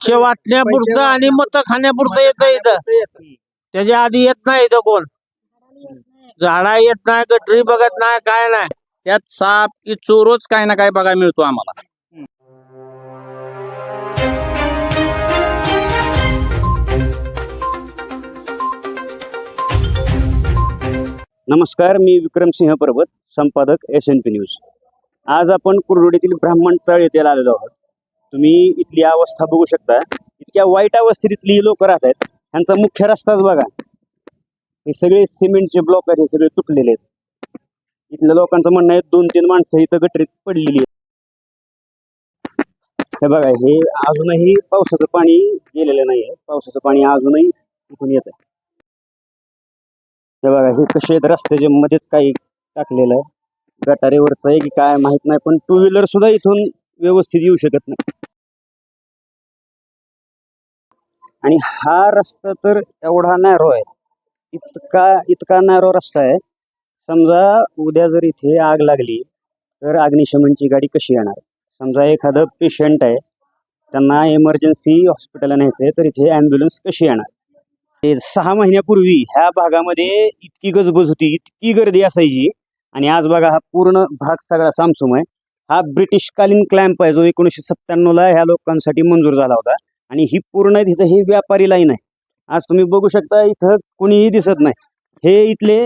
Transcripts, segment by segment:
पैसे वाटण्यापुरतं आणि मत खाण्यापुरतं येतं इथं. त्याच्या आधी येत नाही इथं कोण? झाडा येत नाही गटरी बघत नाही काय नाही. त्यात साप की चोरोच काय ना काय बघायला मिळतो आम्हाला. नमस्कार मी विक्रमसिंह पर्वत संपादक एस एन पी न्यूज आज आपण कुरडोडीतील ब्राह्मण चाळ येथे आलेलो आहोत. तुम्ही इथली अवस्था बघू शकता. इतक्या वाईट अवस्थेत इथली लोक राहत आहेत. ह्यांचा मुख्य रस्ताच बघा. हे सगळे सिमेंटचे ब्लॉक आहेत हे सगळे तुटलेले आहेत. इथल्या लोकांचं म्हणणं आहे दोन तीन माणसं इथं गटरीत पडलेली आहेत. हे बघा हे अजूनही पावसाचं पाणी गेलेलं नाही आहे. पावसाचं पाणी अजूनही इथून येत आहे हे बघा हे कसे आहेत? रस्त्याच्या मध्येच काही टाकलेलं आहे. गटारीवरचं आहे की काय माहीत नाही पण टू व्हीलर सुद्धा इथून व्यवस्थित येऊ शकत नाही. आणि हा रस्ता तर एवढा नॅरो आहे. इतका इतका नॅरो रस्ता आहे. समजा उद्या जर इथे आग लागली तर अग्निशमनची गाडी कशी येणार? समजा एखादं पेशंट आहे त्यांना इमर्जन्सी हॉस्पिटलला न्यायचं आहे तर इथे ॲम्ब्युलन्स कशी येणार? ते सहा महिन्यापूर्वी ह्या भागामध्ये इतकी गजबज होती इतकी गर्दी असायची. आणि आज बघा हा पूर्ण भाग सगळा सामसूम आहे. हा ब्रिटिशकालीन क्लॅम्प आहे जो एकोणीसशे सत्त्याण्णवला ह्या लोकांसाठी मंजूर झाला होता. आणि ही पूर्ण तिथं ही व्यापारी लाईन आहे. आज तुम्ही बघू शकता इथं कोणीही दिसत नाही. हे इथले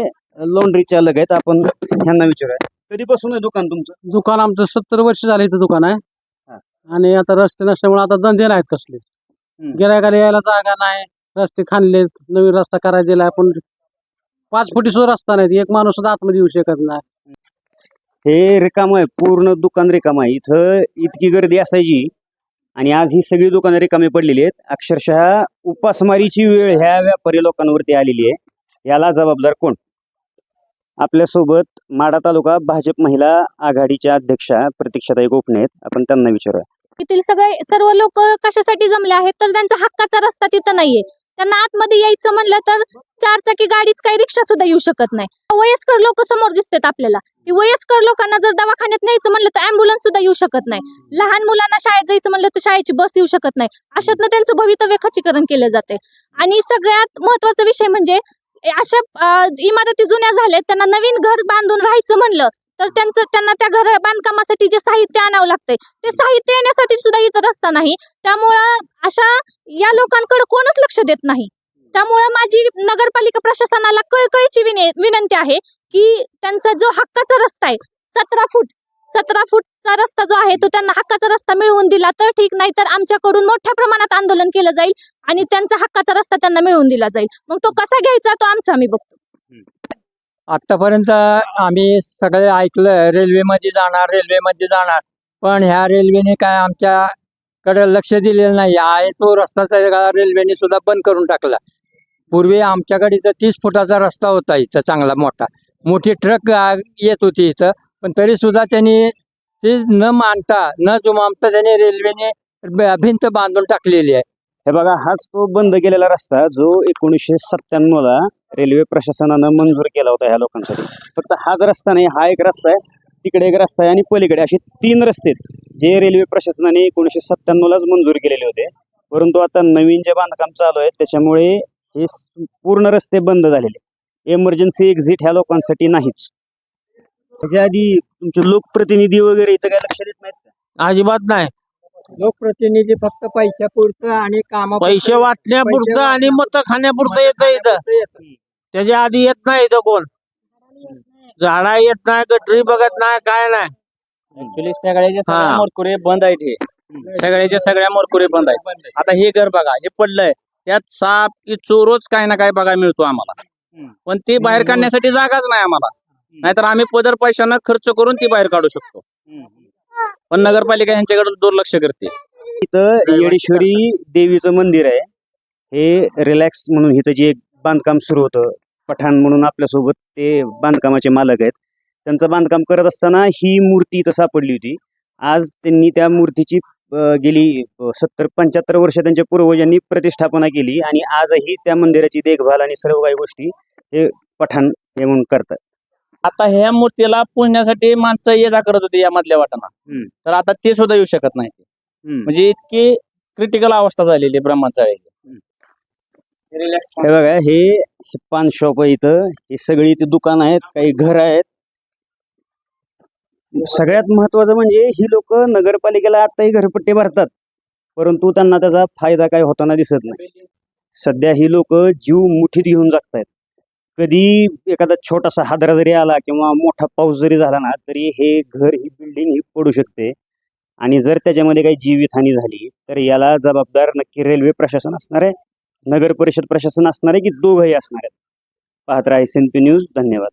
लॉन्ड्री चालक आहेत आपण ह्यांना विचारूया. कधीपासून आहे दुकान तुमचं? दुकान आमचं सत्तर वर्ष झालं इथं दुकान आहे. आणि आता रस्ते नसल्यामुळे आता धंदे नाहीत कसले. गिरायकाला यायला जागा नाही रस्ते खाणले नवीन रस्ता करायला दिलाय पण पाच फुटी सुद्धा रस्ता नाही एक माणूस सुद्धा आतमध्ये येऊ शकत नाही. हे रिकाम आहे पूर्ण दुकान रिकाम आहे. इथं इतकी गर्दी असायची आणि आज ही सगळी दुकानदारी कमी पडलेली आहेत. अक्षरशः उपासमारीची वेळ ह्या व्यापारी लोकांवरती आलेली आहे. याला जबाबदार कोण? आपल्यासोबत माडा तालुका भाजप महिला आघाडीच्या अध्यक्षा प्रतीक्षाताई गोपणे आहेत. आपण त्यांना विचारूया. येथील सगळे सर्व लोक कशासाठी जमले आहेत? तर त्यांचा हक्काचा रस्ता तिथं नाहीये. त्यांना आतमध्ये यायचं म्हणलं तर चार चाकी गाडीच काही रिक्षा सुद्धा येऊ शकत नाही. वयस्कर लोक समोर दिसतात आपल्याला. वयस्कर लोकांना जर दवाखान्यात न्यायचं म्हणलं तर अँब्युलन्स सुद्धा येऊ शकत नाही. लहान मुलांना शाळेत जायचं म्हणलं तर शाळेची बस येऊ शकत नाही. अशातनं त्यांचं भवितव्य खचीकरण केलं जाते आणि सगळ्यात महत्त्वाचा विषय म्हणजे अशा इमारती जुन्या झाल्यात त्यांना नवीन घर बांधून राहायचं म्हणलं तर त्यांचं त्यांना त्या घर बांधकामासाठी जे साहित्य आणावं लागतंय ते साहित्य येण्यासाठी सुद्धा इथं रस्ता नाही. त्यामुळं अशा या लोकांकडे कोणच लक्ष देत नाही. त्यामुळं माझी नगरपालिका प्रशासनाला कळकळीची विने विनंती आहे की त्यांचा जो हक्काचा रस्ता आहे सतरा फूट सतरा फूटचा रस्ता जो आहे तो त्यांना हक्काचा रस्ता मिळवून दिला तर ठीक नाही तर आमच्याकडून मोठ्या प्रमाणात आंदोलन केलं जाईल आणि त्यांचा हक्काचा रस्ता त्यांना मिळवून दिला जाईल. मग तो कसा घ्यायचा तो आमचा आम्ही बघतो. आत्तापर्यंत आम्ही सगळे ऐकलं रेल्वेमध्ये जाणार रेल्वेमध्ये जाणार. पण ह्या रेल्वेने काय आमच्याकडे लक्ष दिलेलं नाही. आहे तो रस्ता रेल्वेने सुद्धा बंद करून टाकला. पूर्वी आमच्याकडे इथं तीस फुटाचा रस्ता होता इथं चांगला मोठा. मोठी ट्रक येत होती इथं. पण तरी सुद्धा त्यांनी ते न मानता न जुमानता त्यांनी रेल्वेने भिंत बांधून टाकलेली आहे. हे बघा हाच तो बंद केलेला रस्ता जो एकोणीसशे सत्त्याण्णवला रेल्वे प्रशासनानं मंजूर केला होता ह्या लोकांसाठी. फक्त हाच रस्ता नाही हा एक रस्ता आहे तिकडे एक रस्ता आहे आणि पलीकडे असे तीन रस्ते आहेत जे रेल्वे प्रशासनाने एकोणीसशे सत्त्याण्णवलाच मंजूर केलेले होते. परंतु आता नवीन जे बांधकाम चालू आहे त्याच्यामुळे हे पूर्ण रस्ते बंद झालेले एमर्जन्सी एक्झिट ह्या लोकांसाठी नाहीच. त्याच्या आधी तुमचे लोकप्रतिनिधी वगैरे इथं काय लक्ष देत नाहीत का? अजिबात नाही. लोकप्रतिनिधी फक्त पैशापुरतं आणि कामा पैसे वाटण्यापुरतं आणि मत खाण्यापुरतं येतं इथं. त्याच्या आधी येत नाही इथं कोण. झाडा येत नाही गटरी बघत नाही काय नाही. ऍक्च्युली सगळ्याचे हा. सगळ्या मोरकुरे बंद आहेत हे. सगळ्याच्या सगळ्या मोरकुरे बंद आहेत. आता हे घर बघा हे पडलंय. त्यात साप की चोरोच काय ना काय बघायला मिळतो आम्हाला. पण ते बाहेर काढण्यासाठी जागाच नाही आम्हाला. नाहीतर आम्ही पदर पैशानं खर्च करून ती बाहेर काढू शकतो. पण नगरपालिका यांच्याकडे दुर्लक्ष करते. इथं येडेश्वरी देवीचं मंदिर आहे. हे रिलॅक्स म्हणून इथं जे बांधकाम सुरू होतं पठाण म्हणून आपल्यासोबत ते बांधकामाचे मालक आहेत. त्यांचं बांधकाम करत असताना ही मूर्ती इथं सापडली होती. आज त्यांनी त्या मूर्तीची गेली सत्तर पंच्याहत्तर वर्ष त्यांच्या पूर्वजांनी प्रतिष्ठापना केली आणि आजही त्या मंदिराची देखभाल आणि सर्व काही गोष्टी हे पठाण हे म्हणून करतात. आता ह्या मूर्तीला पुजण्यासाठी माणसं ये जा करत होती या मधल्या वाटाणा. हम्म. तर आता ते सुद्धा येऊ शकत नाही. हम्म. म्हणजे इतकी क्रिटिकल अवस्था झालेली आहे हे बघा हे हे पान शॉप आहे इथं. हे सगळी इथे दुकान आहेत काही घर आहेत. सगळ्यात महत्वाचं म्हणजे ही लोक नगरपालिकेला आताही घरपट्टी भरतात. परंतु त्यांना त्याचा फायदा काय होताना दिसत नाही. सध्या ही लोक जीव मुठीत घेऊन जगतायत. कधी एखादा छोटासा हादरा जरी आला किंवा मोठा पाऊस जरी झाला ना तरी हे घर ही बिल्डिंग ही पडू शकते. आणि जर त्याच्यामध्ये काही जीवितहानी झाली तर याला जबाबदार नक्की रेल्वे प्रशासन असणार आहे नगर परिषद प्रशासन असणार आहे की दोघंही असणार आहेत? पाहत राहा एस पी न्यूज धन्यवाद.